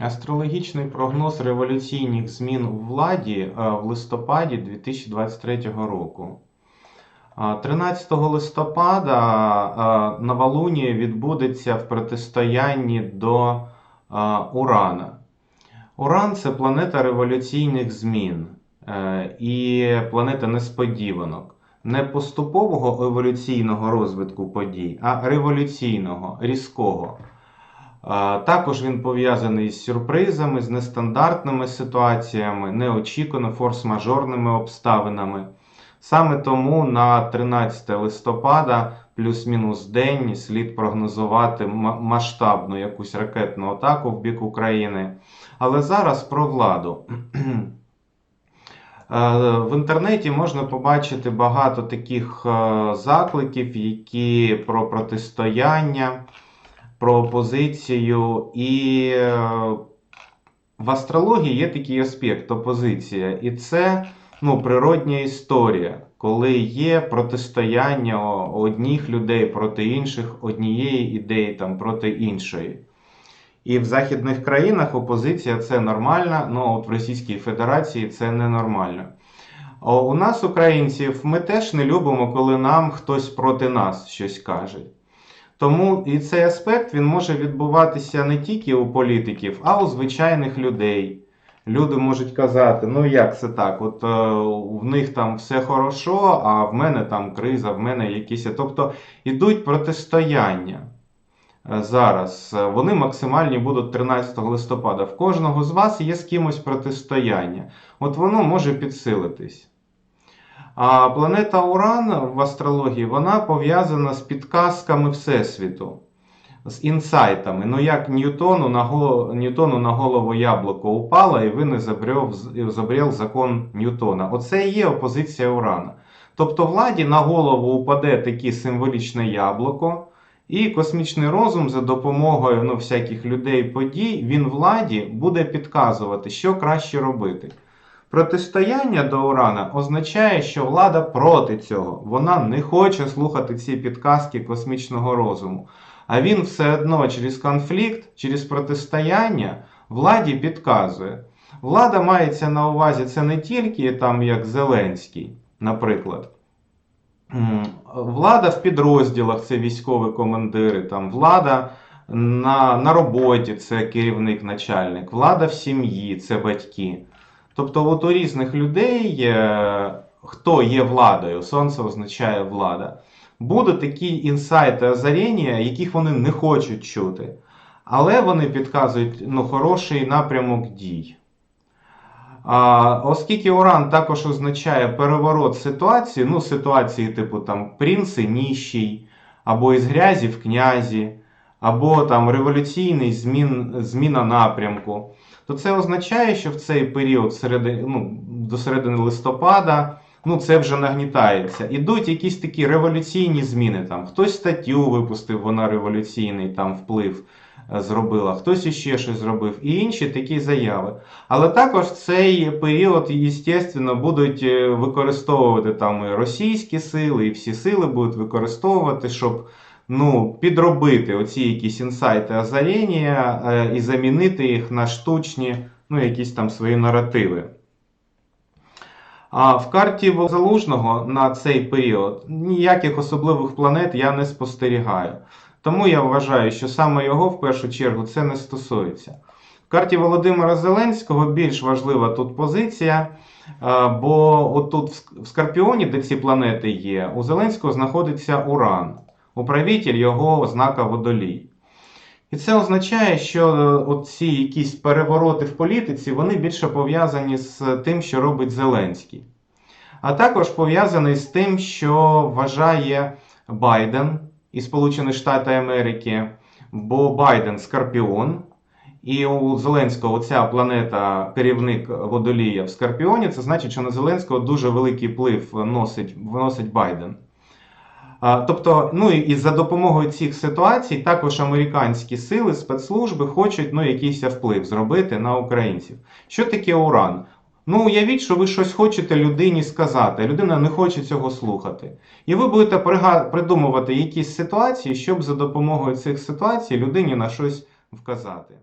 Астрологічний прогноз революційних змін у владі е, в листопаді 2023 року. 13 листопада е, новолунія відбудеться в протистоянні до е, Урана. Уран це планета революційних змін е, і планета несподіванок. Не поступового еволюційного розвитку подій, а революційного, різкого. Також він пов'язаний з сюрпризами, з нестандартними ситуаціями, неочікувано форс-мажорними обставинами. Саме тому на 13 листопада, плюс-мінус день, слід прогнозувати масштабну якусь ракетну атаку в бік України. Але зараз про владу. Е, В інтернеті можна побачити багато таких е, закликів, які про протистояння, про опозицію. І е, в астрології є такий аспект опозиція. І це ну, природня історія, коли є протистояння о- одних людей проти інших, однієї ідеї там проти іншої. І в західних країнах опозиція це нормально, ну от в Російській Федерації це ненормально. У нас, українців, ми теж не любимо, коли нам хтось проти нас щось каже. Тому і цей аспект він може відбуватися не тільки у політиків, а у звичайних людей. Люди можуть казати, ну як це так? От е, в них там все хорошо, а в мене там криза, в мене якісь. Тобто ідуть протистояння е, зараз. Е, Вони максимальні будуть 13 листопада. В кожного з вас є з кимось протистояння. От воно може підсилитись. А планета Уран в астрології вона пов'язана з підказками Всесвіту, з інсайтами. Ну, як Ньютону на, голову, Ньютону на голову яблуко упало, і він ізобрів, закон Ньютона. Оце і є опозиція Урана. Тобто владі на голову упаде таке символічне яблуко, і космічний розум за допомогою ну, всяких людей подій, він владі буде підказувати, що краще робити. Протистояння до Урана означає, що влада проти цього. Вона не хоче слухати ці підказки космічного розуму. А він все одно через конфлікт, через протистояння владі підказує. Влада мається на увазі це не тільки там як Зеленський, наприклад. Влада в підрозділах це військові командири, там влада на, на роботі це керівник, начальник, влада в сім'ї це батьки. Тобто, от у різних людей, хто є владою, сонце означає влада, будуть такі інсайти озаріння, яких вони не хочуть чути. Але вони підказують ну, хороший напрямок дій. А, оскільки Уран також означає переворот ситуації, ну, ситуації типу там принци ніщий, або із грязі в князі, або там революційний змін, зміна напрямку, то це означає, що в цей період середи, ну, до середини листопада ну, це вже нагнітається. Ідуть якісь такі революційні зміни. Там. Хтось статтю випустив, вона революційний там вплив е, зробила, хтось іще щось зробив, і інші такі заяви. Але також в цей період, звісно, будуть е, використовувати там і російські сили, і всі сили будуть використовувати, щоб ну, підробити оці якісь інсайти озаріння е, і замінити їх на штучні, ну, якісь там свої наративи. А в карті Залужного на цей період ніяких особливих планет я не спостерігаю. Тому я вважаю, що саме його в першу чергу це не стосується. В карті Володимира Зеленського більш важлива тут позиція, е, бо отут в в Скорпіоні, де ці планети є, у Зеленського знаходиться Уран, управитель його ознака водолій. І це означає, що е, ці якісь перевороти в політиці вони більше пов'язані з тим, що робить Зеленський. А також пов'язаний з тим, що вважає Байден і Сполучені Штати Америки, бо Байден Скорпіон, і у Зеленського ця планета, керівник водолія в Скорпіоні, це значить, що на Зеленського дуже великий вплив носить, вносить Байден. Тобто, ну і за допомогою цих ситуацій також американські сили, спецслужби хочуть ну, якийсь вплив зробити на українців. Що таке уран? Ну, уявіть, що ви щось хочете людині сказати, людина не хоче цього слухати. І ви будете придумувати якісь ситуації, щоб за допомогою цих ситуацій людині на щось вказати.